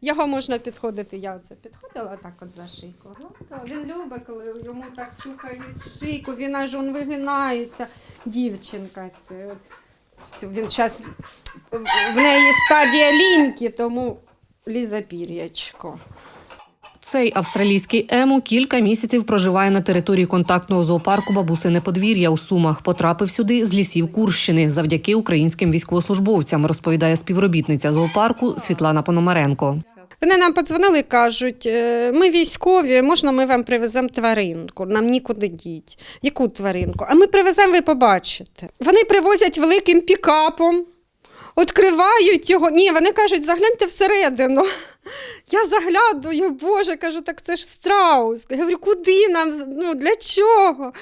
Його можна підходити. Я оце підходила так от за шийку. гладила. Він любить, коли йому так чухають шийку, він аж он вигинається. Дівчинка це. Він зараз в неї стадія ліньки, тому лізе пір'ячко. Цей австралійський ему кілька місяців проживає на території контактного зоопарку Бабусине подвір'я у Сумах. Потрапив сюди з лісів Курщини завдяки українським військовослужбовцям, розповідає співробітниця зоопарку Світлана Пономаренко. Вони нам подзвонили і кажуть, «Е, ми військові, можна ми вам привеземо тваринку, нам нікуди діть. Яку тваринку? А ми привеземо, ви побачите. Вони привозять великим пікапом, відкривають його. Ні, вони кажуть, загляньте всередину. Я заглядую, Боже, кажу, так це ж страус. Я говорю, куди нам? Ну, для чого?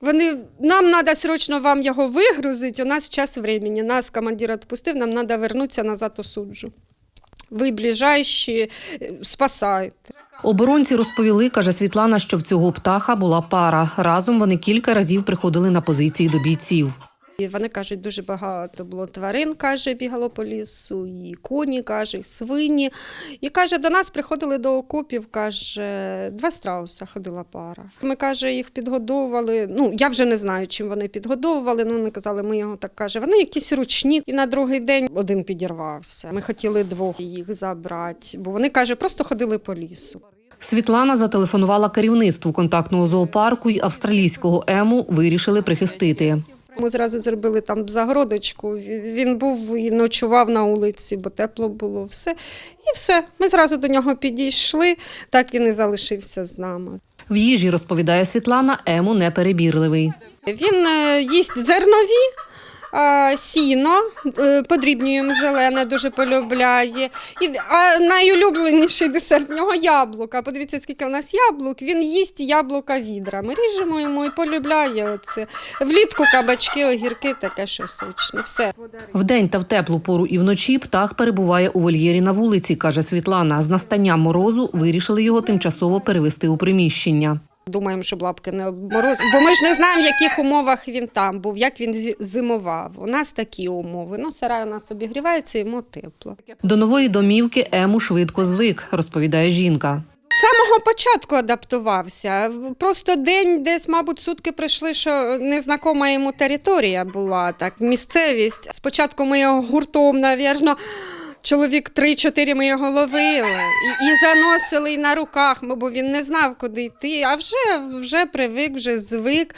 Вони, нам треба срочно вам його вигрузити, у нас час времени. Нас командир відпустив, нам треба вернутися назад у суджу. Ви ближайші, е, спасайте. Оборонці розповіли, каже Світлана, що в цього птаха була пара. Разом вони кілька разів приходили на позиції до бійців. І вони кажуть, дуже багато було тварин, каже, бігало по лісу, і коні, каже, і свині. І каже, до нас приходили до окопів, каже, два страуса ходила пара. Ми каже, їх підгодовували. Ну, я вже не знаю, чим вони підгодовували. Ну, вони казали, ми його так каже. Вони якісь ручні. І на другий день один підірвався. Ми хотіли двох їх забрати, бо вони каже, просто ходили по лісу. Світлана зателефонувала керівництву контактного зоопарку і австралійського ему вирішили прихистити. Ми зразу зробили там загородочку. Він був і ночував на вулиці, бо тепло було все. І все. Ми зразу до нього підійшли, так він і залишився з нами. В їжі розповідає Світлана, ему неперебірливий. Він е, їсть зернові. Сіно е, подрібнюємо зелене, дуже полюбляє. І, а найулюбленіший десерт в нього яблука. Подивіться, скільки в нас яблук. Він їсть яблука відрами. Ріжемо йому і полюбляє оце. Влітку кабачки, огірки, таке що сочне. Все. Вдень та в теплу пору і вночі птах перебуває у вольєрі на вулиці, каже Світлана. З настанням морозу вирішили його тимчасово перевести у приміщення. Думаємо, щоб лапки не мороз. Бо ми ж не знаємо, в яких умовах він там був, як він зимував. У нас такі умови. Ну, сарай у нас обігрівається, йому тепло. До нової домівки ему швидко звик, розповідає жінка. З самого початку адаптувався. Просто день, десь, мабуть, сутки прийшли, що незнакома йому територія була, так, місцевість. Спочатку ми його гуртом, навірно, чоловік 3-4 ми його ловили і, і заносили і на руках, бо він не знав, куди йти. А вже, вже привик, вже звик.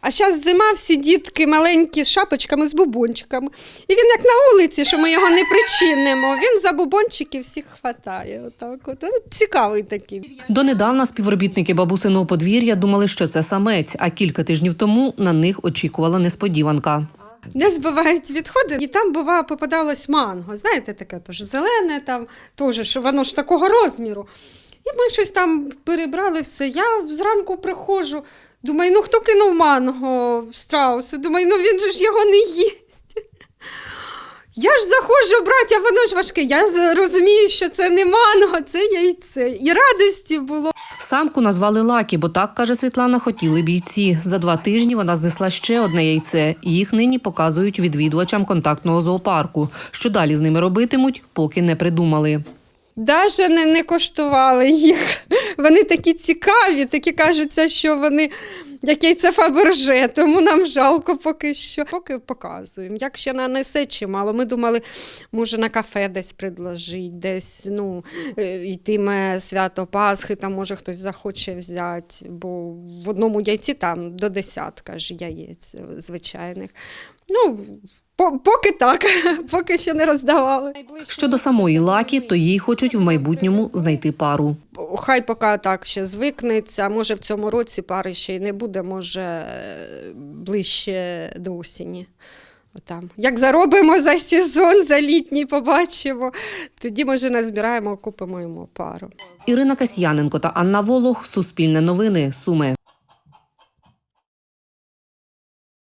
А зараз зима, всі дітки маленькі з шапочками, з бубончиками. І він як на вулиці, що ми його не причинимо. Він за бубончики всіх хватає. Отак от. Ну, Цікавий такий. Донедавна співробітники бабусиного подвір'я думали, що це самець, а кілька тижнів тому на них очікувала несподіванка. Не збивають відходи, і там бува попадалось манго. Знаєте, таке теж зелене, там теж, воно ж такого розміру. І ми щось там перебрали все. Я зранку приходжу, думаю, ну хто кинув манго в страусу? Думаю, ну він же ж його не їсть. Я ж заходжу браття, воно ж важке. Я розумію, що це не манго, це яйце. І радості було. Самку назвали Лакі, бо так, каже Світлана, хотіли бійці. За два тижні вона знесла ще одне яйце. Їх нині показують відвідувачам контактного зоопарку. Що далі з ними робитимуть, поки не придумали. Даже не, не коштували їх. Вони такі цікаві, такі кажуться, що вони як яйце Фаберже, тому нам жалко поки що. Поки показуємо. Як ще нанесе чимало. Ми думали, може на кафе десь предложить, десь ну, е, йтиме свято Пасхи, там може хтось захоче взяти, бо в одному яйці там до десятка ж яєць е, звичайних. Ну, поки так, поки ще не роздавали. Щодо самої Лакі, то їй хочуть в майбутньому знайти пару. Хай поки так ще звикнеться. Може, в цьому році пари ще й не буде, може е, ближче до осені. Отам. Як заробимо за сезон, за літній побачимо, тоді, може, назбираємо, купимо йому пару. Ірина Касьяненко та Анна Волох. Суспільне новини. Суми.